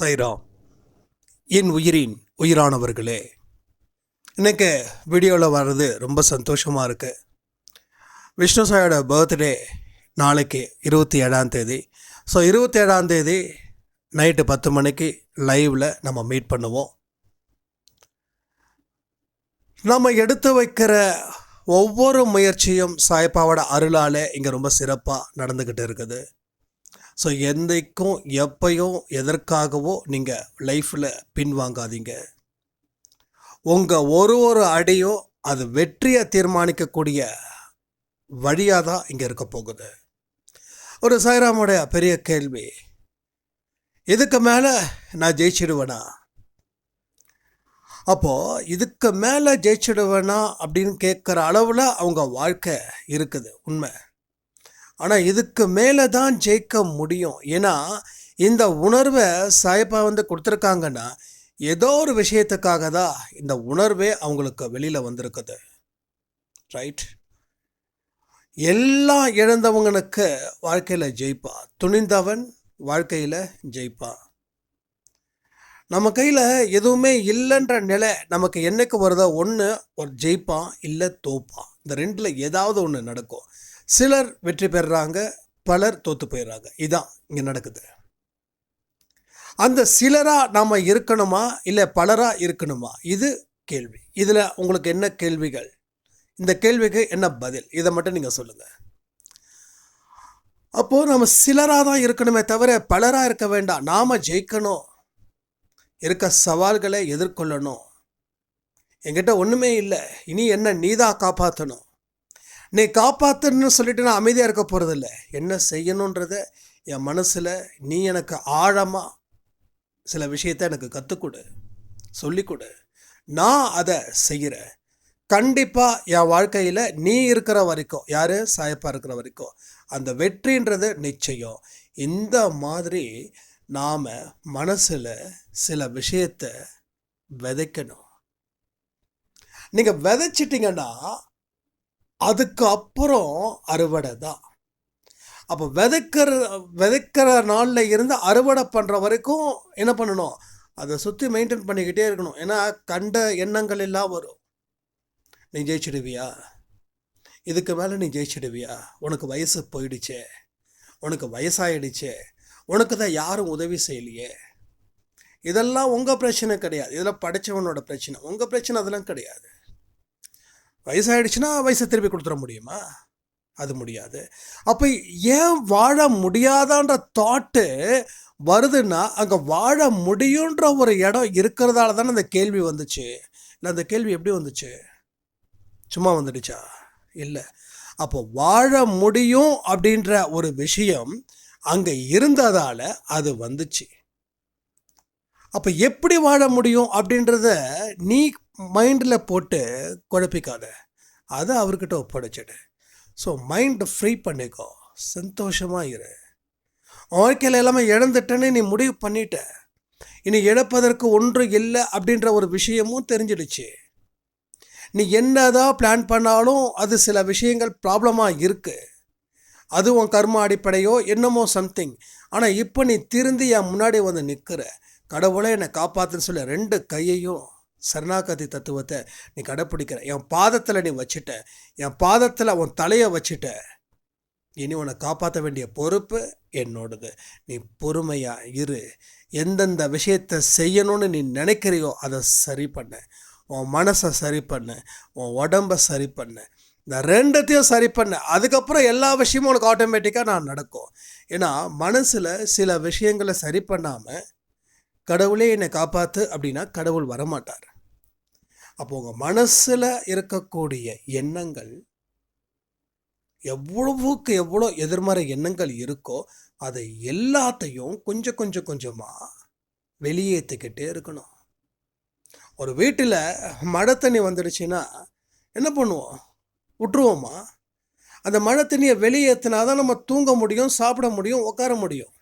சைராம் என் உயிரின் உயிரானவர்களே. இன்றைக்கு வீடியோவில் வர்றது ரொம்ப சந்தோஷமாக இருக்குது விஷ்ணு சாயோட பர்த்டே நாளைக்கு இருபத்தி ஏழாம் தேதி. ஸோ இருபத்தி ஏழாம் தேதி நைட்டு பத்து மணிக்கு லைவில் நம்ம மீட் பண்ணுவோம். நம்ம எடுத்து வைக்கிற ஒவ்வொரு முயற்சியும் சாய்பாவோட அருளால் இங்கே ரொம்ப சிறப்பாக நடந்துக்கிட்டு இருக்குது. ஸோ எந்தைக்கும் எப்பையும் எதற்காகவோ நீங்கள் லைஃப்பில் பின்வாங்காதீங்க. உங்கள் ஒரு ஒரு அடியும் அது வெற்றியை தீர்மானிக்கக்கூடிய வழியாக தான் இங்கே இருக்க போகுது. ஒரு சாய்ராமுடைய பெரிய கேள்வி இதுக்கு மேலே நான் ஜெயிச்சிடுவேனா? அப்போது இதுக்கு மேலே ஜெயிச்சிடுவேனா? அப்படின்னு கேட்குற அளவில் அவங்க வாழ்க்கை இருக்குது உண்மை. ஆனால் இதுக்கு மேலே தான் ஜெயிக்க முடியும். ஏன்னா இந்த உணர்வை சாயப்பா வந்து கொடுத்துருக்காங்கன்னா ஏதோ ஒரு விஷயத்துக்காக தான் இந்த உணர்வே அவங்களுக்கு வெளியில் வந்திருக்குது. ரைட் எல்லாம் இழந்தவங்களுக்கு வாழ்க்கையில் ஜெயிப்பா. துணிந்தவன் வாழ்க்கையில் ஜெயிப்பா. நம்ம கையில் எதுவுமே இல்லைன்ற நிலை நமக்கு என்னைக்கு வருதோ ஒன்று ஒரு ஜெயிப்பான் இல்லை தோப்பான் இந்த ரெண்டில் ஏதாவது ஒன்று நடக்கும். சிலர் வெற்றி பெறுறாங்க பலர் தோற்று போயிடுறாங்க. இதான் இங்கே நடக்குது. அந்த சிலராக நாம் இருக்கணுமா? இல்லை பலராக இருக்கணுமா? இது கேள்வி. இதில் உங்களுக்கு என்ன கேள்விகள்? இந்த கேள்விக்கு என்ன பதில்? இதை மட்டும் நீங்கள் சொல்லுங்கள் அப்போது நம்ம சிலராக தான் இருக்கணுமே தவிர பலராக இருக்க வேண்டாம். நாம் ஜெயிக்கணும். இருக்க சவால்களை எதிர்கொள்ளணும். என்கிட்ட ஒன்றுமே இல்லை. இனி என்ன நீதான் காப்பாற்றணும் நீ காப்பாற்றணும்னு சொல்லிட்டு நான் அமைதியாக இருக்க போகிறதில்ல என்ன செய்யணுன்றத என் மனசில் நீ எனக்கு ஆழமாக சில விஷயத்த எனக்கு கற்றுக்கொடு சொல்லிக்கொடு. நான் அதை செய்கிறேன் கண்டிப்பாக என் வாழ்க்கையில் நீ இருக்கிற வரைக்கும் யார்? சாயப்பா இருக்கிற வரைக்கும் அந்த வெற்றின்றது நிச்சயம். இந்த மாதிரி நாம் மனசில் சில விஷயத்தை விதைக்கணும். நீங்கள் விதைச்சிட்டிங்கன்னா அதுக்கு அப்புறம் அறுவடை தான். அப்போ விதைக்கிற விதைக்கிற நாளில் இருந்து அறுவடை பண்ணுற வரைக்கும் என்ன பண்ணணும்? அதை சுற்றி மெயின்டைன் பண்ணிக்கிட்டே இருக்கணும். ஏன்னா கண்ட எண்ணங்கள் எல்லாம் வரும். நீ ஜெயிச்சிடுவியா? இதுக்கு மேலே நீ ஜெயிச்சிடுவியா? உனக்கு வயசு போயிடுச்சே. உனக்கு வயசாயிடுச்சே. உனக்கு தான் யாரும் உதவி செய்யலையே. இதெல்லாம் உங்கள் பிரச்சனை கிடையாது. இதெல்லாம் படித்தவனோட பிரச்சனை. உங்கள் பிரச்சனை அதெல்லாம் கிடையாது. வயசாயிடுச்சுன்னா வயசை திருப்பி கொடுத்துட முடியுமா? அது முடியாது. அப்போ ஏன் வாழ முடியாதான்ற தாட்டு வருதுன்னா அங்கே வாழ முடியுன்ற ஒரு இடம் இருக்கிறதால தானே அந்த கேள்வி வந்துச்சு. இல்லை அந்த கேள்வி எப்படி வந்துச்சு? சும்மா வந்துடுச்சா? இல்லை. அப்போ வாழ முடியும் அப்படின்ற ஒரு விஷயம் அங்கே இருந்ததால் அது வந்துச்சு. அப்போ எப்படி வாழ முடியும் அப்படின்றத நீ மைண்டில் போட்டு குழப்பிக்காத. அதை அவர்கிட்ட ஒப்படைச்சிடு. ஸோ மைண்டை ஃப்ரீ பண்ணிக்கோ. சந்தோஷமாக இரு. வாழ்க்கையில் எல்லாமே இழந்துட்டேன்னு நீ முடிவு பண்ணிட்ட. இனி இழப்பதற்கு ஒன்று இல்லை அப்படின்ற ஒரு விஷயமும் தெரிஞ்சிடுச்சு. நீ என்னதான் பிளான் பண்ணாலும் அது சில விஷயங்கள் ப்ராப்ளமாக இருக்குது அதுவும் உன் கர்ம அடிப்படையோ என்னமோ சம்திங் ஆனால் இப்போ நீ திருந்தி என் முன்னாடி வந்து நிற்கிற கடவுளை என்னை காப்பாற்றுன்னு சொல்லி ரெண்டு கையையும் சரணாகதி தத்துவத்தை நீ கடைப்பிடிக்கிற. என் பாதத்தில் நீ வச்சுட்ட. என் பாதத்தில் உன் தலையை வச்சுட்ட. இனி உன்னை காப்பாற்ற வேண்டிய பொறுப்பு என்னோடது. நீ பொறுமையாக இரு. எந்தெந்த விஷயத்தை செய்யணும்னு நீ நினைக்கிறியோ அதை சரி பண்ண. உன் மனசை சரி பண்ண. உன் உடம்பை சரி பண்ண. இந்த ரெண்டத்தையும் சரி பண்ண. அதுக்கப்புறம் எல்லா விஷயமும் உனக்கு ஆட்டோமேட்டிக்காக நான் நடக்கும். ஏன்னா மனசில் சில விஷயங்களை சரி பண்ணாமல் கடவுளே என்னை காப்பாற்று அப்படின்னா கடவுள் வரமாட்டார். அப்போ உங்கள் மனசில் இருக்கக்கூடிய எண்ணங்கள் எவ்வளவுக்கு எவ்வளோ எதிர்மறை எண்ணங்கள் இருக்கோ அதை எல்லாத்தையும் கொஞ்சம் கொஞ்சம் கொஞ்சமாக வெளியேற்றிக்கிட்டே இருக்கணும். ஒரு வீட்டில் மழை தண்ணி வந்துடுச்சுன்னா என்ன பண்ணுவோம்? விட்டுருவோமா? அந்த மழை தண்ணியை வெளியேற்றினா தான் நம்ம தூங்க முடியும் சாப்பிட முடியும் உட்கார முடியும்.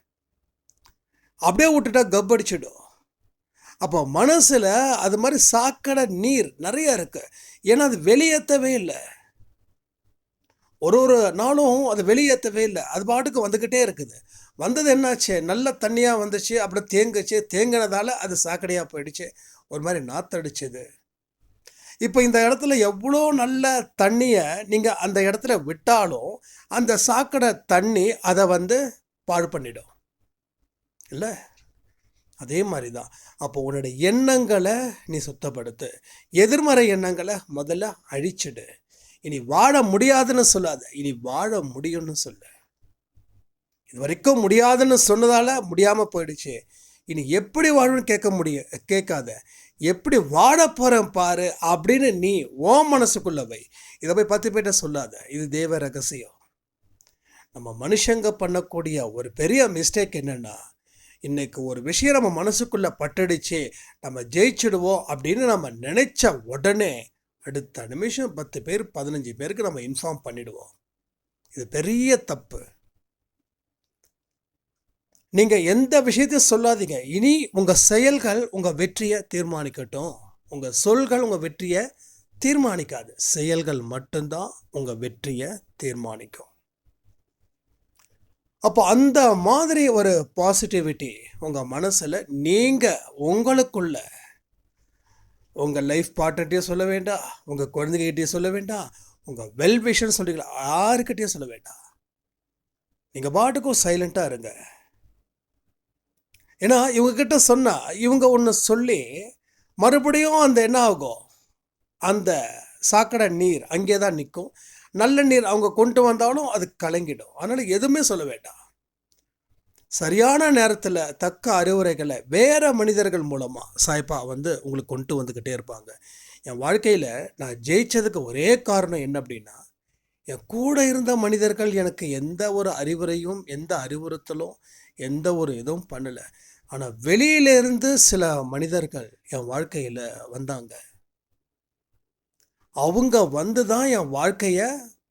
அப்படியே விட்டுட்டா கப் அடிச்சிடும். அப்போ மனசில் அது மாதிரி சாக்கடை நீர் நிறைய இருக்குது ஏன்னா அது வெளியேற்றவே இல்லை. ஒரு ஒரு நாளும் அது வெளியேற்றவே இல்லை. அது பாட்டுக்கு வந்துக்கிட்டே இருக்குது. வந்தது என்னாச்சு? நல்ல தண்ணியாக வந்துச்சு அப்புறம் தேங்குச்சு. தேங்கினதால் அது சாக்கடையாக போயிடுச்சு. ஒரு மாதிரி நாத்தடிச்சுது. இப்போ இந்த இடத்துல எவ்வளோ நல்ல தண்ணியை நீங்கள் அந்த இடத்துல விட்டாலும் அந்த சாக்கடை தண்ணி அதை வந்து பாழ் பண்ணிடும். இல்லை? அதே மாதிரி தான் அப்போ உன்னோட எண்ணங்களை நீ சுத்தப்படுத்து. எதிர்மறை எண்ணங்களை முதல்ல அழிச்சிடு. இனி வாழ முடியாதுன்னு சொல்லாத. இனி வாழ முடியும்னு சொல்லு. இது வரைக்கும் முடியாதுன்னு சொன்னதால் முடியாமல் போயிடுச்சு. இனி எப்படி வாழணும்னு கேட்க முடியும் கேட்காத. எப்படி வாழ போகிறேன் பாரு அப்படின்னு நீ ஓ மனசுக்குள்ள வை. இதை போய் பத்து பேர்கிட்ட சொல்லாத. இது தேவ ரகசியம். நம்ம மனுஷங்க பண்ணக்கூடிய ஒரு பெரிய மிஸ்டேக் என்னன்னா இன்னைக்கு ஒரு விஷயம் நம்ம மனசுக்குள்ளே பட்டடிச்சு நம்ம ஜெயிச்சிடுவோம் அப்படின்னு நம்ம நினைச்ச உடனே அடுத்த நிமிஷம் பத்து பேர் பதினஞ்சு பேருக்கு நம்ம இன்ஃபார்ம் பண்ணிடுவோம். இது பெரிய தப்பு. நீங்கள் எந்த விஷயத்தையும் சொல்லாதீங்க. இனி உங்கள் செயல்கள் உங்கள் வெற்றியை தீர்மானிக்கட்டும். உங்கள் சொல்கள் உங்கள் வெற்றியை தீர்மானிக்காது. செயல்கள் மட்டும்தான் உங்கள் வெற்றியை தீர்மானிக்கும். அப்போ அந்த மாதிரி ஒரு பாசிட்டிவிட்டி உங்கள் மனசில் நீங்கள் உங்களுக்குள்ள உங்கள் லைஃப் பார்ட்னர்கிட்டையும் சொல்ல வேண்டாம் உங்கள் குழந்தைகிட்டையும் சொல்ல வேண்டாம் உங்கள் வெல் விஷன் யாருக்கிட்டையும் சொல்ல வேண்டாம். நீங்கள் பாட்டுக்கும் சைலண்ட்டாக இருங்க. ஏன்னா இவங்கக்கிட்ட சொன்னால் இவங்க ஒன்று சொல்லி மறுபடியும் அந்த என்ன ஆகும்? அந்த சாக்கடை நீர் அங்கே தான் நிற்கும். நல்ல நீர் அவங்க கொண்டு வந்தாலும் அது கலங்கிடும். அதனால் எதுவுமே சொல்ல வேண்டாம். சரியான நேரத்தில் தக்க அறிவுரைகளை வேறு மனிதர்கள் மூலமாக சாய்ப்பா வந்து உங்களுக்கு கொண்டு வந்துக்கிட்டே இருப்பாங்க. என் வாழ்க்கையில் நான் ஜெயிச்சதுக்கு ஒரே காரணம் என்ன அப்படின்னா என் கூட இருந்த மனிதர்கள் எனக்கு எந்த ஒரு அறிவுரையும் எந்த அறிவுறுத்தலும் எந்த ஒரு இதுவும் பண்ணலை. ஆனால் வெளியிலேருந்து சில மனிதர்கள் என் வாழ்க்கையில் வந்தாங்க. அவங்க வந்து தான் என் வாழ்க்கையை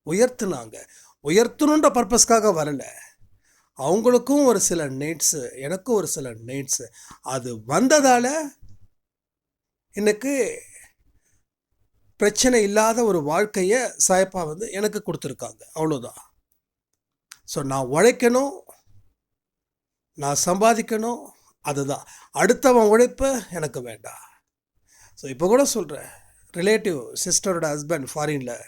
உயர்த்துனாங்க. உயர்த்தணுன்ற பர்பஸ்க்காக வரல. அவங்களுக்கும் ஒரு சில நீட்ஸு எனக்கும் ஒரு சில நீட்ஸு அது வந்ததால் எனக்கு பிரச்சனை இல்லாத ஒரு வாழ்க்கையை சாயப்பா வந்து எனக்கு கொடுத்துருக்காங்க. அவ்வளோதான் ஸோ நான் உழைக்கணும். நான் சம்பாதிக்கணும். அதுதான். அடுத்தவன் உழைப்பு எனக்கு வேண்டாம். ஸோ இப்போ கூட சொல்கிறேன் ரிலேட்டிவ் சிஸ்டரோட ஹஸ்பண்ட் ஃபாரினில்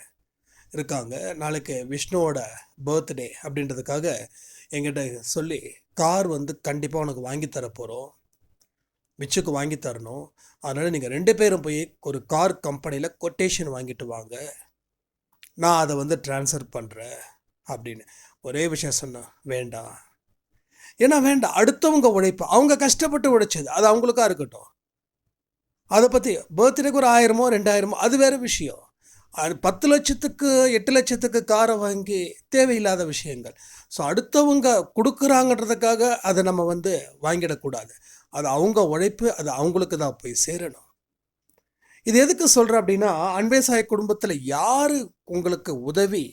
இருக்காங்க. நாளைக்கு விஷ்ணுவோட பர்த்டே அப்படின்றதுக்காக எங்கிட்ட சொல்லி கார் வந்து கண்டிப்பாக உனக்கு வாங்கி தர போகிறோம் மிச்சுக்கு வாங்கி தரணும். அதனால் நீங்கள் ரெண்டு பேரும் போய் ஒரு கார் கம்பெனியில் கொட்டேஷன் வாங்கிட்டு வாங்க. நான் அதை வந்து ட்ரான்ஸ்ஃபர் பண்ணுறேன் அப்படின்னு. ஒரே விஷயம் சொன்னேன் வேண்டாம். ஏன்னா வேண்டாம். அடுத்தவங்க உழைப்பு. அவங்க கஷ்டப்பட்டு உழைச்சது. அது அவங்களுக்கா இருக்கட்டும். அதை பற்றி பர்த்டேக்கு ஒரு ஆயிரமோ ரெண்டாயிரமோ அது வேறு விஷயம். அது பத்து லட்சத்துக்கு எட்டு லட்சத்துக்கு காரை வாங்கி தேவையில்லாத விஷயங்கள். ஸோ அடுத்தவங்க கொடுக்குறாங்கன்றதுக்காக அதை நம்ம வந்து வாங்கிடக்கூடாது. அது அவங்க உழைப்பு அது அவங்களுக்கு தான் போய் சேரணும். இது எதுக்கு சொல்கிறேன் அப்படின்னா அன்பே சாய் குடும்பத்தில் யார் உங்களுக்கு உதவி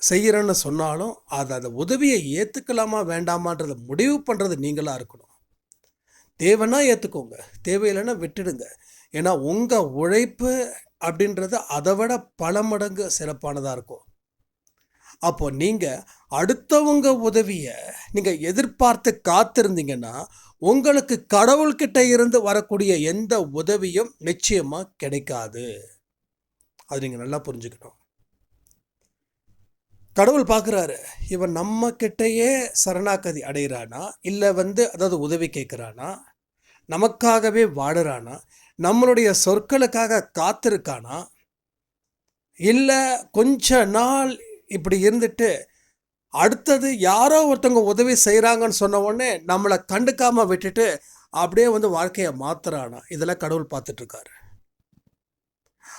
செய்கிறேன்னு சொன்னாலும் அது அந்த உதவியை ஏற்றுக்கலாமா வேண்டாமான்றதை முடிவு பண்ணுறது நீங்களாக இருக்கணும். தேவைன்னா ஏற்றுக்கோங்க தேவையில்லைன்னா விட்டுடுங்க. ஏன்னா உங்கள் உழைப்பு அப்படின்றது அதை விட பல மடங்கு சிறப்பானதாக இருக்கும். அப்போ நீங்கள் அடுத்தவங்க உதவியை நீங்கள் எதிர்பார்த்து காத்திருந்தீங்கன்னா உங்களுக்கு கடவுள்கிட்ட இருந்து வரக்கூடிய எந்த உதவியும் நிச்சயமாக கிடைக்காது. அது நீங்கள் நல்லா புரிஞ்சுக்கணும். கடவுள் பார்க்குறாரு இவன் நம்ம கிட்டேயே சரணாகதி அடைகிறானா இல்லை வந்து அதாவது உதவி கேட்குறானா நமக்காகவே வாடுறானா? நம்மளுடைய சொற்களுக்காக காத்திருக்கானா? இல்லை கொஞ்ச நாள் இப்படி இருந்துட்டு அடுத்தது யாரோ ஒருத்தவங்க உதவி செய்கிறாங்கன்னு சொன்ன உடனே நம்மளை கண்டுக்காமல் விட்டுட்டு அப்படியே வந்து வாழ்க்கையை மாத்துறானா? இதெல்லாம் கடவுள் பார்த்துட்ருக்காரு.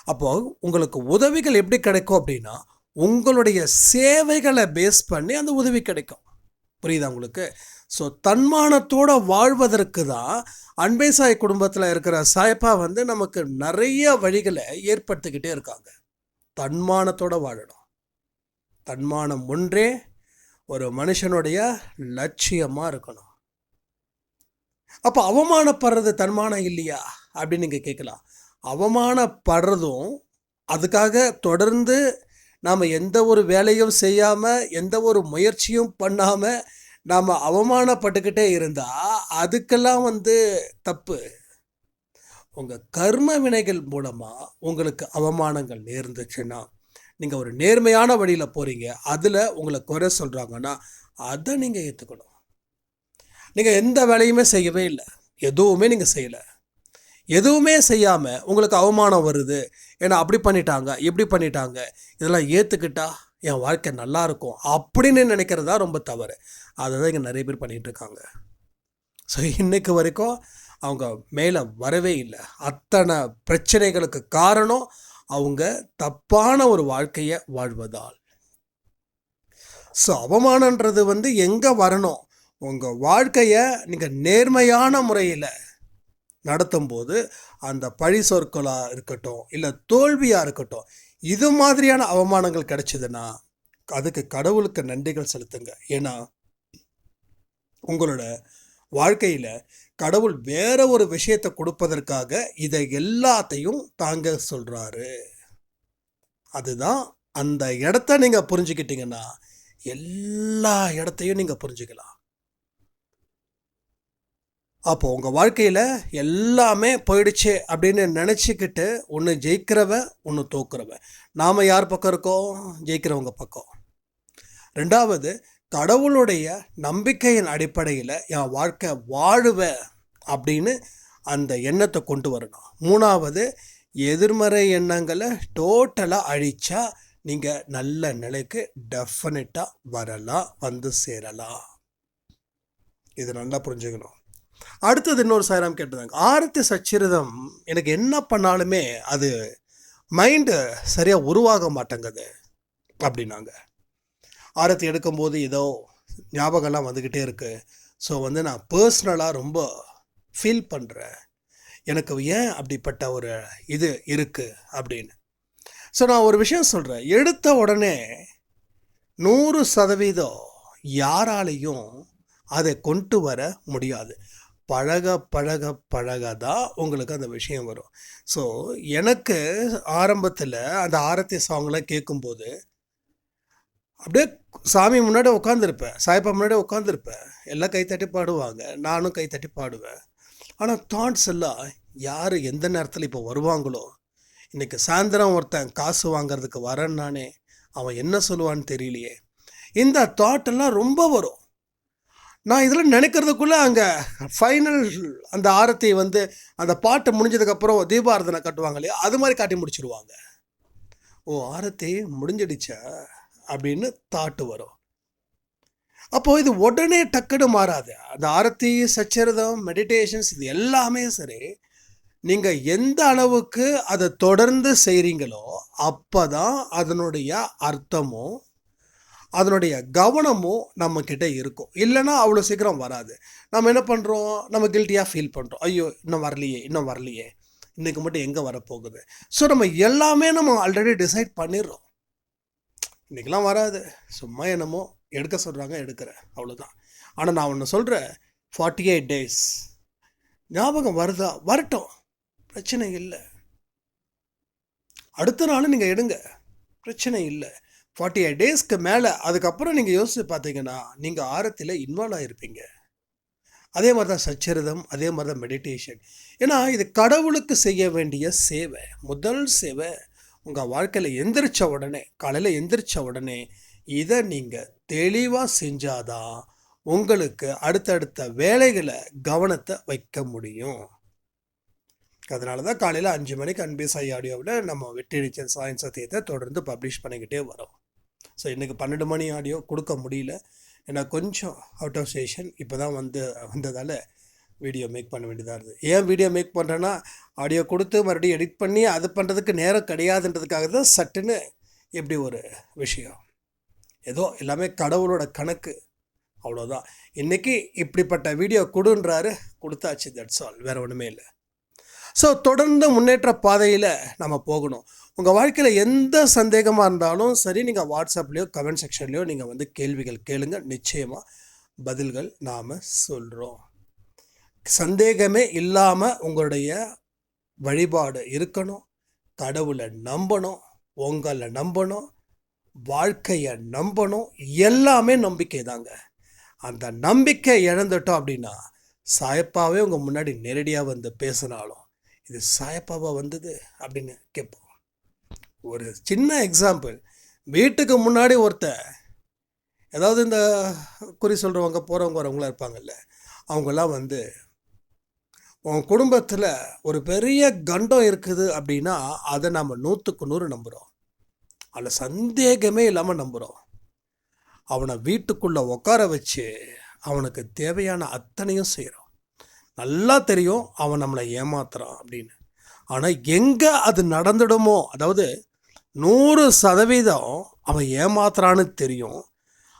அப்போது உங்களுக்கு உதவிகள் எப்படி கிடைக்கும் அப்படின்னா உங்களுடைய சேவைகளை பேஸ் பண்ணி அந்த உதவி கிடைக்கும். புரியுதா உங்களுக்கு? ஸோ தன்மானத்தோட வாழ்வதற்கு தான் அன்பேசாய் குடும்பத்தில் இருக்கிற சாய்ப்பா வந்து நமக்கு நிறைய வழிகளை ஏற்படுத்திக்கிட்டே இருக்காங்க. தன்மானத்தோட வாழணும். தன்மானம் ஒன்றே ஒரு மனுஷனுடைய லட்சியமாக இருக்கணும். அப்போ அவமானப்படுறது தன்மானம் இல்லையா? அப்படின்னு நீங்கள் கேட்கலாம். அவமானப்படுறதும் அதுக்காக தொடர்ந்து நாம் எந்த ஒரு வேலையும் செய்யாமல் எந்த ஒரு முயற்சியும் பண்ணாமல் நாம் அவமானப்பட்டுக்கிட்டே இருந்தால் அதுக்கெல்லாம் வந்து தப்பு. உங்கள் கர்ம வினைகள் மூலமாக உங்களுக்கு அவமானங்கள் நேர்ந்துச்சுன்னா நீங்கள் ஒரு நேர்மையான வழியில் போகிறீங்க அதில் உங்களை குறை சொல்கிறாங்கன்னா அதை நீங்கள் ஏற்றுக்கணும் நீங்கள் எந்த வேலையுமே செய்யவே இல்லை. எதுவுமே நீங்கள் செய்யலை. எதுவுமே செய்யாமல் உங்களுக்கு அவமானம் வருது. ஏன்னா அப்படி பண்ணிட்டாங்க இப்படி பண்ணிட்டாங்க. இதெல்லாம் ஏற்றுக்கிட்டா என் வாழ்க்கை நல்லா இருக்கும் அப்படின்னு நினைக்கிறது தான் ரொம்ப தவறு. அதை தான் இங்கே நிறைய பேர் பண்ணிகிட்டு இருக்காங்க. ஸோ இன்றைக்கு வரைக்கும் அவங்க மேலே வரவே இல்லை. அத்தனை பிரச்சனைகளுக்கு காரணம் அவங்க தப்பான ஒரு வாழ்க்கையை வாழ்வதால். ஸோ அவமானன்றது வந்து எங்கே வரணும்? உங்கள் வாழ்க்கையை நீங்கள் நேர்மையான முறையில் நடத்தும்போது அந்த பழி சொற்களாக இருக்கட்டும் இல்லை தோல்வியாக இருக்கட்டும் இது மாதிரியான அவமானங்கள் கிடைச்சதுன்னா அதுக்கு கடவுளுக்கு நன்றிகள் செலுத்துங்க. ஏன்னா உங்களோட வாழ்க்கையில் கடவுள் வேற ஒரு விஷயத்தை கொடுப்பதற்காக இதை எல்லாத்தையும் தாங்க சொல்கிறாரு அதுதான் அந்த இடத்த நீங்கள் புரிஞ்சுக்கிட்டீங்கன்னா எல்லா இடத்தையும் நீங்கள் புரிஞ்சுக்கலாம். அப்போ உங்கள் வாழ்க்கையில் எல்லாமே போயிடுச்சு அப்படின்னு நினச்சிக்கிட்டு ஒன்று ஜெயிக்கிறவன் ஒன்று தோக்குறவன் நாம் யார் பக்கம் இருக்கோம்? ஜெயிக்கிறவங்க பக்கம். ரெண்டாவது கடவுளுடைய நம்பிக்கையின் அடிப்படையில் என் வாழ்க்கை வாழுவேன் அப்படின்னு அந்த எண்ணத்தை கொண்டு வரணும். மூணாவது எதிர்மறை எண்ணங்களை டோட்டலாக அழிச்சா நீங்கள் நல்ல நிலைக்கு டெஃபினட்டாக வரலாம் வந்து சேரலாம். இது நல்லா புரிஞ்சுக்கணும். அடுத்தது இன்னொரு சாயிராம் கேட்டிருந்தாங்க ஆரத்தி சச்சிரதம் எனக்கு என்ன பண்ணாலுமே அது மைண்டு சரியாக உருவாக மாட்டேங்குது அப்படின்னாங்க. ஆரத்தி எடுக்கும்போது ஏதோ ஞாபகம்லாம் வந்துக்கிட்டே இருக்குது ஸோ வந்து நான் பர்சனலாக ரொம்ப ஃபீல் பண்ணுறேன் எனக்கு ஏன் அப்படிப்பட்ட ஒரு இது இருக்குது அப்படின்னு. ஸோ நான் ஒரு விஷயம் சொல்கிறேன் எடுத்த உடனே நூறு சதவீதம் யாராலையும் அதை கொண்டு வர முடியாது. பழக பழக பழக தான் உங்களுக்கு அந்த விஷயம் வரும். ஸோ எனக்கு ஆரம்பத்தில் அந்த ஆரத்தி சாங்லாம் கேட்கும்போது அப்படியே சாமி முன்னாடி உட்காந்துருப்பேன் சாய்ப்பா முன்னாடி உட்காந்துருப்பேன் எல்லாம் கைத்தட்டி பாடுவாங்க நானும் கைத்தட்டி பாடுவேன். ஆனால் தாட்ஸ் எல்லாம் யார் எந்த நேரத்தில் இப்போ வருவாங்களோ இன்றைக்கி சாயந்தரம் ஒருத்தன் காசு வாங்குறதுக்கு வரேன்னானே அவன் என்ன சொல்லுவான்னு தெரியலையே. இந்த தாட்டெல்லாம் ரொம்ப வரும். நான் இதில் நினைக்கிறதுக்குள்ளே அங்கே ஃபைனல் அந்த ஆரத்தி வந்து அந்த பாட்டு முடிஞ்சதுக்கப்புறம் தீபாரதனை கட்டுவாங்க இல்லையா? அது மாதிரி காட்டி முடிச்சிருவாங்க. ஓ ஆரத்தி முடிஞ்சிடுச்சா? அப்படின்னு தாட்டு வரும். அப்போது இது உடனே டக்குன்னு மாறாது. அந்த ஆரத்தி சச்சரிதம் மெடிடேஷன்ஸ் இது எல்லாமே சரி. நீங்கள் எந்த அளவுக்கு அதை தொடர்ந்து செய்கிறீங்களோ அப்போ தான் அதனுடைய அர்த்தமும் அதனுடைய கவனமும் நம்மக்கிட்ட இருக்கும். இல்லைன்னா அவ்வளோ சீக்கிரம் வராது. நம்ம என்ன பண்ணுறோம் நம்ம கில்ட்டியாக ஃபீல் பண்ணுறோம் ஐயோ இன்னும் வரலையே இன்னும் வரலையே. இன்றைக்கு மட்டும் எங்கே வரப்போகுது? ஸோ நம்ம எல்லாமே நம்ம ஆல்ரெடி டிசைட் பண்ணிடுறோம். இன்றைக்கெலாம் வராது. சும்மா என்னமோ எடுக்க சொல்கிறாங்க எடுக்கிறேன் அவ்வளோதான் ஆனால் நான் ஒன்று சொல்கிறேன் ஃபார்ட்டி எயிட் டேஸ் ஞாபகம் வருதா? வரட்டும். பிரச்சனை இல்லை. அடுத்த நாள் நீங்கள் எடுங்க. பிரச்சனை இல்லை. ஃபார்ட்டி எயிட் டேஸ்க்கு மேலே அதுக்கப்புறம் நீங்கள் யோசித்து பார்த்தீங்கன்னா நீங்கள் ஆரத்தில் இன்வால்வ் ஆகிருப்பீங்க அதே மாதிரி தான் சச்சரிதம் அதே மாதிரி தான் மெடிடேஷன் ஏன்னா இது கடவுளுக்கு செய்ய வேண்டிய சேவை முதல் சேவை உங்கள் வாழ்க்கையில் எந்திரிச்ச உடனே காலையில் எந்திரிச்ச உடனே இதை நீங்கள் தெளிவாக செஞ்சாதான் உங்களுக்கு அடுத்தடுத்த வேலைகளை கவனத்தை வைக்க முடியும். அதனால தான் காலையில் அஞ்சு மணிக்கு அன்பேசாய் ஆடியோவில் நம்ம வெற்றிடிச்சல் சாயன் சத்தியத்தை தொடர்ந்து பப்ளிஷ் பண்ணிக்கிட்டே வரோம். ஸோ இன்றைக்கி பன்னெண்டு மணி ஆடியோ கொடுக்க முடியல. ஏன்னா கொஞ்சம் அவுட் ஆஃப் ஸ்டேஷன் இப்போ தான் வந்து வந்ததால் வீடியோ மேக் பண்ண வேண்டியதாக இருக்குது ஏன் வீடியோ மேக் பண்ணுறேன்னா ஆடியோ கொடுத்து மறுபடியும் எடிட் பண்ணி அது பண்ணுறதுக்கு நேரம் கிடையாதுன்றதுக்காக தான் சட்டுன்னு எப்படி ஒரு விஷயம். ஏதோ எல்லாமே கடவுளோட கணக்கு. அவ்வளோதான் இன்றைக்கி இப்படிப்பட்ட வீடியோ கொடுன்றாரு கொடுத்தாச்சு தட்ஸ் ஆல் வேறு ஒன்றுமே இல்லை. ஸோ தொடர்ந்து முன்னேற்ற பாதையில் நம்ம போகணும். உங்கள் வாழ்க்கையில் எந்த சந்தேகமாக இருந்தாலும் சரி நீங்கள் வாட்ஸ்அப்லேயோ கமெண்ட் செக்ஷன்லேயோ நீங்கள் வந்து கேள்விகள் கேளுங்க. நிச்சயமாக பதில்கள் நாம் சொல்கிறோம் சந்தேகமே இல்லாமல் உங்களுடைய வழிபாடு இருக்கணும். கடவுளை நம்பணும் உங்களை நம்பணும் வாழ்க்கையை நம்பணும். எல்லாமே நம்பிக்கை தாங்க. அந்த நம்பிக்கை இழந்துட்டோம் அப்படின்னா சாயப்பாவே உங்கள் முன்னாடி நேரடியாக வந்து பேசினாலும் இது சாயப்பாவா வந்தது? அப்படின்னு கேட்போம். ஒரு சின்ன எக்ஸாம்பிள் வீட்டுக்கு முன்னாடி ஒருத்தன் ஏதாவது இந்த குறி சொல்கிறவங்க போகிறவங்க வரவங்களாம் இருப்பாங்கல்ல அவங்கெல்லாம் வந்து உன் குடும்பத்தில் ஒரு பெரிய கண்டம் இருக்குது அப்படின்னா அதை நம்ம நூற்றுக்கு நூறு நம்புகிறோம் அதில் சந்தேகமே இல்லாமல் நம்புகிறோம் அவனை வீட்டுக்குள்ளே உட்கார வச்சு அவனுக்கு தேவையான அத்தனையும் செய்கிறோம் நல்லா தெரியும் அவன் நம்மளை ஏமாத்துறான் அப்படின்னு. ஆனால் எங்கே அது நடந்துடுமோ அதாவது நூறு சதவீதம் அவன் ஏமாத்துறான்னு தெரியும்.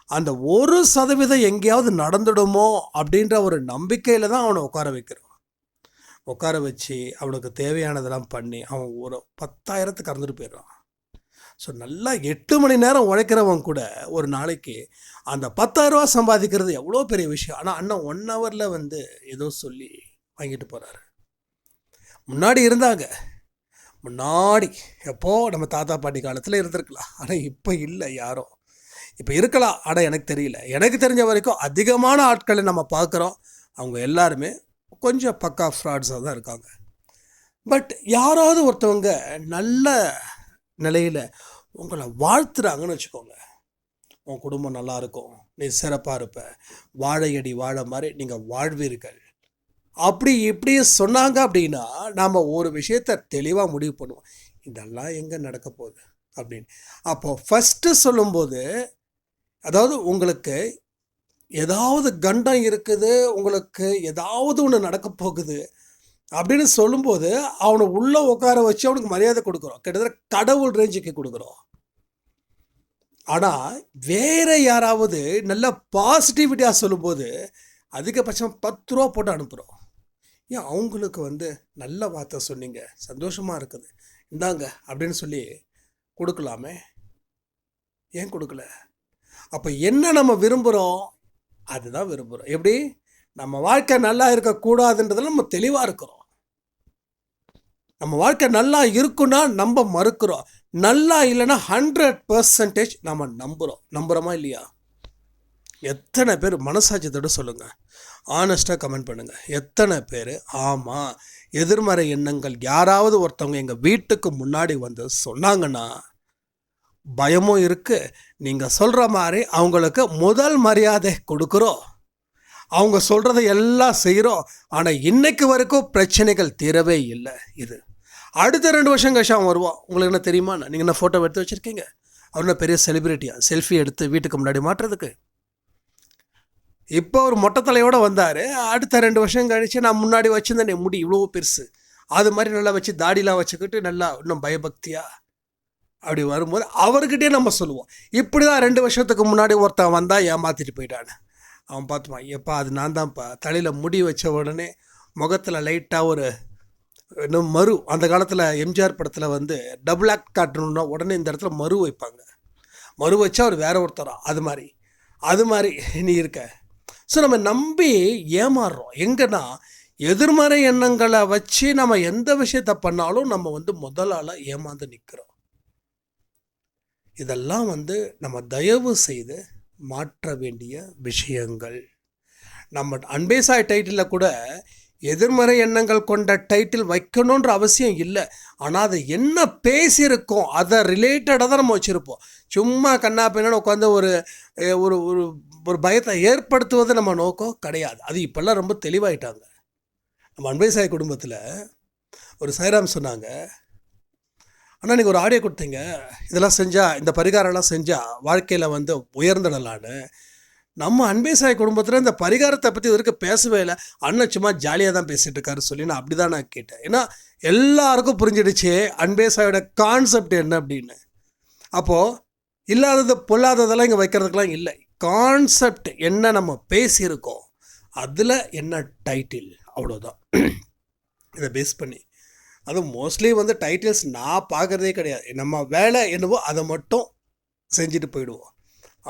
அந்த ஒரு சதவீதம் எங்கேயாவது நடந்துடுமோ அப்படின்ற ஒரு நம்பிக்கையில் தான் அவனை உட்கார வைக்கிறோம் உட்கார வச்சு அவனுக்கு தேவையானதெல்லாம் பண்ணி அவன் ஒரு பத்தாயிரத்துக்கு கறந்துட்டு போயிடுறான். ஸோ நல்லா எட்டு மணி நேரம் உழைக்கிறவன் கூட ஒரு நாளைக்கு அந்த பத்தாயிரரூவா சம்பாதிக்கிறது எவ்வளோ பெரிய விஷயம். ஆனால் அண்ணன் ஒன் ஹவரில் வந்து ஏதோ சொல்லி வாங்கிட்டு போகிறாரு முன்னாடி இருந்தாங்க. முன்னாடி எப்போ நம்ம தாத்தா பாட்டி காலத்தில் இருந்திருக்கலாம். ஆனால் இப்போ இல்லை யாரும். இப்போ இருக்கலாம். ஆனால் எனக்கு தெரியல. எனக்கு தெரிஞ்ச வரைக்கும் அதிகமான ஆட்களை நம்ம பார்க்குறோம். அவங்க எல்லாருமே கொஞ்சம் பக்கா ஃப்ராட்ஸாக தான் இருக்காங்க. பட் யாராவது ஒருத்தவங்க நல்ல நிலையில் உங்களை வாழ்த்துறாங்கன்னு வச்சுக்கோங்க. உன் குடும்பம் நல்லாயிருக்கும் நீ சிறப்பாக இருப்ப. வாழையடி வாழ மாதிரி நீங்கள் வாழ்வீர்கள். அப்படி இப்படி சொன்னாங்க அப்படின்னா நாம் ஒரு விஷயத்த தெளிவாக முடிவு பண்ணுவோம். இதெல்லாம் எங்கே நடக்க போகுது? அப்படின்னு. அப்போது ஃபஸ்ட்டு சொல்லும்போது அதாவது உங்களுக்கு ஏதாவது கண்டம் இருக்குது உங்களுக்கு ஏதாவது ஒன்று நடக்க போகுது அப்படின்னு சொல்லும்போது அவனை உள்ளே உட்கார வச்சு அவனுக்கு மரியாதை கொடுக்குறோம். கிட்டத்தட்ட கடவுள் ரேஞ்சுக்கு கொடுக்குறோம். ஆனால் வேற யாராவது நல்ல பாசிட்டிவிட்டியாக சொல்லும்போது அதிகபட்சம் பத்து ரூபா போட்டு அனுப்புகிறோம் ஏன் அவங்களுக்கு வந்து நல்ல வார்த்தை சொன்னீங்க? சந்தோஷமாக இருக்குது. இந்தாங்க அப்படின்னு சொல்லி கொடுக்கலாமே? ஏன் கொடுக்கல? அப்போ என்ன நம்ம விரும்புகிறோம் அதுதான் விரும்புகிறோம் எப்படி? நம்ம வாழ்க்கை நல்லா இருக்கக்கூடாதுன்றதில் நம்ம தெளிவாக இருக்கிறோம். நம்ம வாழ்க்கை நல்லா இருக்குன்னா நம்ம மறுக்கிறோம். நல்லா இல்லைன்னா ஹண்ட்ரட் பர்சன்டேஜ் நம்ம நம்புகிறோம் நம்புகிறோமா இல்லையா? எத்தனை பேர் மனசாட்சியத்தோடு சொல்லுங்கள் ஆனஸ்ட்டாக கமெண்ட் பண்ணுங்கள் எத்தனை பேர்? ஆமாம் எதிர்மறை எண்ணங்கள். யாராவது ஒருத்தவங்க எங்கள் வீட்டுக்கு முன்னாடி வந்து சொன்னாங்கன்னா பயமும் இருக்குது நீங்கள் சொல்கிற மாதிரி அவங்களுக்கு முதல் மரியாதை கொடுக்குறோம். அவங்க சொல்கிறத எல்லாம் செய்கிறோம் ஆனால் இன்றைக்கு வரைக்கும் பிரச்சனைகள் தீரவே இல்லை இது. அடுத்த ரெண்டு வருஷம் கழிச்சு அவன் வருவான். உங்களுக்கு என்ன தெரியுமா? நீங்கள் என்ன ஃபோட்டோ எடுத்து வச்சுருக்கீங்க? அவர் என்ன பெரிய செலிப்ரிட்டியாக செல்ஃபி எடுத்து வீட்டுக்கு முன்னாடி மாட்டுறதுக்கு? இப்போ ஒரு மொட்டை வந்தார். அடுத்த ரெண்டு வருஷம் கழிச்சு நான் முன்னாடி வச்சுருந்தேன். முடி இவ்வளோ பெருசு. அது மாதிரி நல்லா வச்சு தாடிலாம் வச்சுக்கிட்டு நல்லா இன்னும் பயபக்தியாக அப்படி வரும்போது அவர்கிட்டே நம்ம சொல்லுவோம். இப்படி தான் ரெண்டு வருஷத்துக்கு முன்னாடி ஒருத்தன் வந்தால் ஏமாற்றிட்டு போயிட்டான்னு அவன் பார்த்துப்பான் எப்பா அது நான் தான்ப்பா. தலையில் முடி வச்ச உடனே முகத்தில் லைட்டாக ஒரு இன்னும் மறு அந்த காலத்தில் எம்ஜிஆர் படத்தில் வந்து டபுள் ஆக்ட் காட்டணுன்னா உடனே இந்த இடத்துல மறு வைப்பாங்க. மறு வச்சா அவர் வேற ஒருத்தரா? அது மாதிரி. அது மாதிரி நீ இருக்க. ஸோ நம்ம நம்பி ஏமாறுறோம். எங்கன்னா எதிர்மறை எண்ணங்களை வச்சு நம்ம எந்த விஷயத்த பண்ணாலும் நம்ம வந்து முதலால் ஏமாந்து நிற்கிறோம் இதெல்லாம் வந்து நம்ம தயவு செய்து மாற்ற வேண்டிய விஷயங்கள். நம்ம அன்பேசாய் டைட்டிலில் கூட எதிர்மறை எண்ணங்கள் கொண்ட டைட்டில் வைக்கணுன்ற அவசியம் இல்லை. ஆனால் அதை என்ன பேசியிருக்கோம் அதை ரிலேட்டடாக தான் நம்ம வச்சுருப்போம். சும்மா கண்ணா பின்னாடி உட்காந்து ஒரு ஒரு ஒரு ஒரு பயத்தை ஏற்படுத்துவது நம்ம நோக்கம் கிடையாது. அது இப்போல்லாம் ரொம்ப தெளிவாயிட்டாங்க. நம்ம அன்பேசாய் குடும்பத்தில் ஒரு சாய்ராம் சொன்னாங்க. அண்ணா நீங்கள் ஒரு ஆடியோ கொடுத்தீங்க. இதெல்லாம் செஞ்சால் இந்த பரிகாரம்லாம் செஞ்சால் வாழ்க்கையில் வந்து உயர்ந்துடலான்னு. நம்ம அன்பேசாய் குடும்பத்தில் இந்த பரிகாரத்தை பற்றி இவருக்கு பேசவே இல்லை. அண்ணன் சும்மா ஜாலியாக தான் பேசிகிட்டு இருக்காரு சொல்லி நான் அப்படி தான் நான் கேட்டேன். ஏன்னா எல்லாருக்கும் புரிஞ்சிடுச்சு அன்பேசாயோட கான்செப்ட் என்ன அப்படின்னு. அப்போது இல்லாதது பொல்லாததெல்லாம் இங்கே வைக்கிறதுக்கெலாம் இல்லை. கான்செப்ட் என்ன நம்ம பேசியிருக்கோம். அதில் என்ன டைட்டில் அவ்வளோதான் இதை பேஸ் பண்ணி. அதுவும் மோஸ்ட்லி வந்து டைட்டில்ஸ் நான் பார்க்குறதே கிடையாது. நம்ம வேலை என்னவோ அதை மட்டும் செஞ்சுட்டு போயிடுவோம்.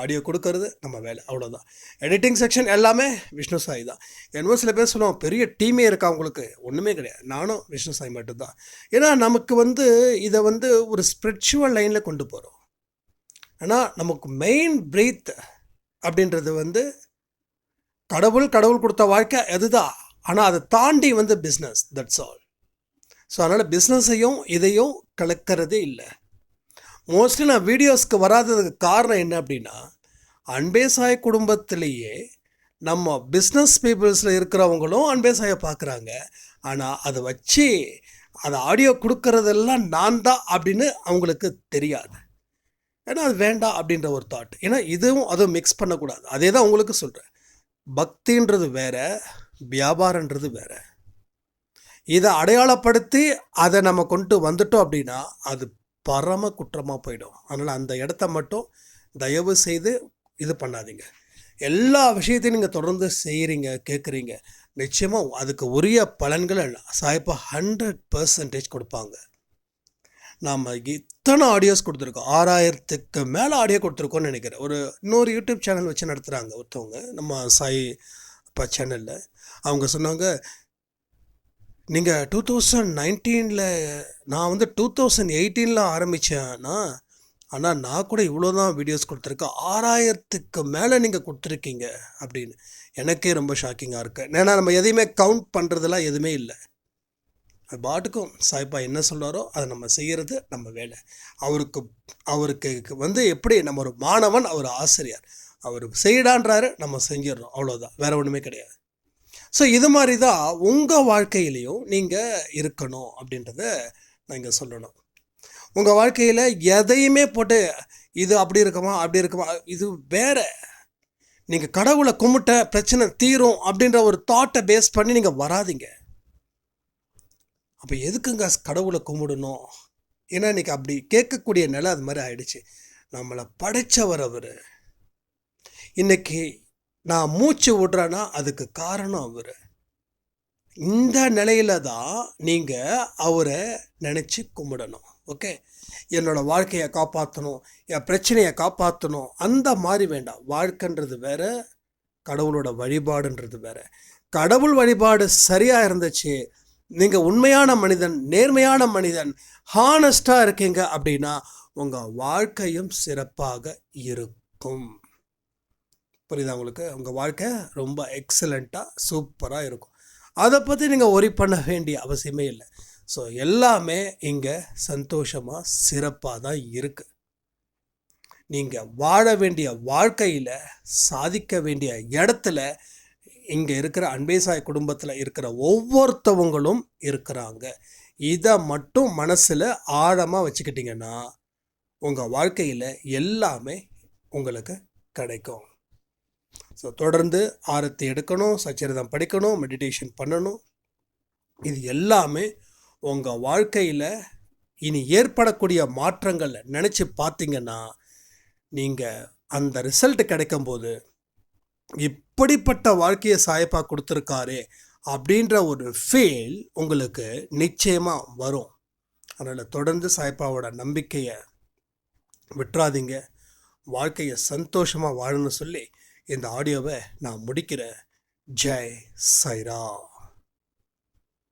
ஆடியோ கொடுக்கறது நம்ம வேலை. அவ்வளோதான் எடிட்டிங் செக்ஷன் எல்லாமே விஷ்ணு சாய் தான். என்னமோ சில பேர் சொல்லுவோம் பெரிய டீமே இருக்கா அவங்களுக்கு ஒன்றுமே கிடையாது. நானும் விஷ்ணு சாய் மட்டும்தான். ஏன்னா நமக்கு வந்து இதை வந்து ஒரு ஸ்பிரிச்சுவல் லைனில் கொண்டு போகிறோம் ஆனால் நமக்கு மெயின் பிரீத் அப்படின்றது வந்து கடவுள் கடவுள் கொடுத்த வாழ்க்கை அதுதான். ஆனால் அதை தாண்டி வந்து பிஸ்னஸ் தட்ஸ் ஆல் ஸோ அதனால் பிஸ்னஸையும் இதையும் கலக்கிறதே இல்லை. மோஸ்ட்லி நான் வீடியோஸ்க்கு வராததுக்கு காரணம் என்ன அப்படின்னா அன்பே சாய் குடும்பத்திலேயே நம்ம பிஸ்னஸ் பீப்புள்ஸில் இருக்கிறவங்களும் அன்பே சாயை பார்க்குறாங்க. ஆனால் அதை வச்சு அதை ஆடியோ கொடுக்கறதெல்லாம் நான் தான் அப்படின்னு அவங்களுக்கு தெரியாது. ஏன்னா அது வேண்டாம் அப்படின்ற ஒரு தாட் ஏன்னா இதுவும் அதுவும் மிக்ஸ் பண்ணக்கூடாது. அதே தான் உங்களுக்கு சொல்கிறேன் பக்தின்றது வேற வியாபாரன்றது வேற. இதை அடையாளப்படுத்தி அதை நம்ம கொண்டு வந்துட்டோம் அப்படின்னா அது பரம குற்றமாக போயிடும். அதனால் அந்த இடத்த மட்டும் தயவு செய்து இது பண்ணாதீங்க. எல்லா விஷயத்தையும் நீங்கள் தொடர்ந்து செய்கிறீங்க கேட்குறீங்க நிச்சயமாக அதுக்கு உரிய பலன்களை சாய்ப்பா ஹண்ட்ரட் பர்சன்டேஜ் கொடுப்பாங்க. நாம் இத்தனை ஆடியோஸ் கொடுத்துருக்கோம். ஆறாயிரத்துக்கு மேலே ஆடியோ கொடுத்துருக்கோம்னு நினைக்கிறேன். ஒரு இன்னொரு யூடியூப் சேனல் வச்சு நடத்துகிறாங்க ஒருத்தவங்க. நம்ம சாய் இப்போ சேனலில் அவங்க சொன்னாங்க நீங்கள் டூ தௌசண்ட் நைன்டீனில் நான் வந்து டூ தௌசண்ட் எயிட்டீனில் ஆரம்பித்தேன்னா ஆனால் நான் கூட இவ்வளோ தான் வீடியோஸ் கொடுத்துருக்கேன். ஆறாயிரத்துக்கு மேலே நீங்கள் கொடுத்துருக்கீங்க அப்படின்னு. எனக்கே ரொம்ப ஷாக்கிங்காக இருக்குது ஏன்னா நம்ம எதையுமே கவுண்ட் பண்ணுறதுலாம் எதுவுமே இல்லை. அது பாட்டுக்கும் சாய்ப்பா என்ன சொல்கிறாரோ அதை நம்ம செய்கிறது நம்ம வேலை. அவருக்கு அவருக்கு வந்து எப்படி நம்ம ஒரு மாணவன் அவர் ஆசிரியர். அவர் செய்யடான்றாரு நம்ம செஞ்சிடறோம். அவ்வளோதான் வேறு ஒன்றுமே கிடையாது. ஸோ இது மாதிரி தான் உங்கள் வாழ்க்கையிலையும் நீங்கள் இருக்கணும் அப்படின்றத நான் இங்கே சொல்லணும். உங்கள் வாழ்க்கையில் எதையுமே போட்டு இது அப்படி இருக்குமா அப்படி இருக்குமா இது வேற. நீங்கள் கடவுளை கும்பிட்ட பிரச்சனை தீரும் அப்படின்ற ஒரு தாட்டை பேஸ் பண்ணி நீங்கள் வராதீங்க. அப்போ எதுக்குங்க கடவுளை கும்பிடணும்? ஏன்னா இன்னைக்கு அப்படி கேட்கக்கூடிய நிலை அது மாதிரி ஆயிடுச்சு. நம்மளை படைச்சவர் அவர். இன்னைக்கு நான் மூச்சு விடுறேன்னா அதுக்கு காரணம் அவர். இந்த நிலையில தான் நீங்கள் அவரை நினச்சி கும்பிடணும். ஓகே? என்னோடய வாழ்க்கையை காப்பாற்றணும் என் பிரச்சனையை காப்பாற்றணும் அந்த மாதிரி வேண்டாம். வாழ்க்கைன்றது வேற கடவுளோட வழிபாடுன்றது வேற. கடவுள் வழிபாடு சரியாக இருந்துச்சு. நீங்கள் உண்மையான மனிதன் நேர்மையான மனிதன் ஹானஸ்டாக இருக்கீங்க அப்படின்னா உங்கள் வாழ்க்கையும் சிறப்பாக இருக்கும். புரியுதா உங்களுக்கு? உங்கள் வாழ்க்கை ரொம்ப எக்ஸலண்ட்டாக சூப்பராக இருக்கும். அதை பற்றி நீங்கள் ஒரி பண்ண வேண்டிய அவசியமே இல்லை. ஸோ எல்லாமே இங்கே சந்தோஷமாக சிறப்பாக தான் இருக்குது நீங்கள் வாழ வேண்டிய வாழ்க்கையில் சாதிக்க வேண்டிய இடத்துல இங்கே இருக்கிற அன்பேசாய் குடும்பத்தில் இருக்கிற ஒவ்வொருத்தவங்களும் இருக்கிறாங்க. இதை மட்டும் மனசில் ஆழமாக வச்சுக்கிட்டிங்கன்னா உங்கள் வாழ்க்கையில் எல்லாமே உங்களுக்கு கிடைக்கும். ஸோ தொடர்ந்து ஆரத்தி எடுக்கணும் சச்சரிதம் படிக்கணும் மெடிடேஷன் பண்ணணும். இது எல்லாமே உங்கள் வாழ்க்கையில் இனி ஏற்படக்கூடிய மாற்றங்களை நினச்சி பார்த்தீங்கன்னா நீங்கள் அந்த ரிசல்ட் கிடைக்கும்போது இப்படிப்பட்ட வாழ்க்கையை சாயப்பா கொடுத்துருக்காரே அப்படின்ற ஒரு ஃபீல் உங்களுக்கு நிச்சயமாக வரும். அதனால் தொடர்ந்து சாய்ப்பாவோட நம்பிக்கையை விட்டுறாதீங்க. வாழ்க்கையை சந்தோஷமாக வாழணும்னு சொல்லி இந்த ஆடியோவை நான் முடிக்கிறேன் ஜெய் சைரா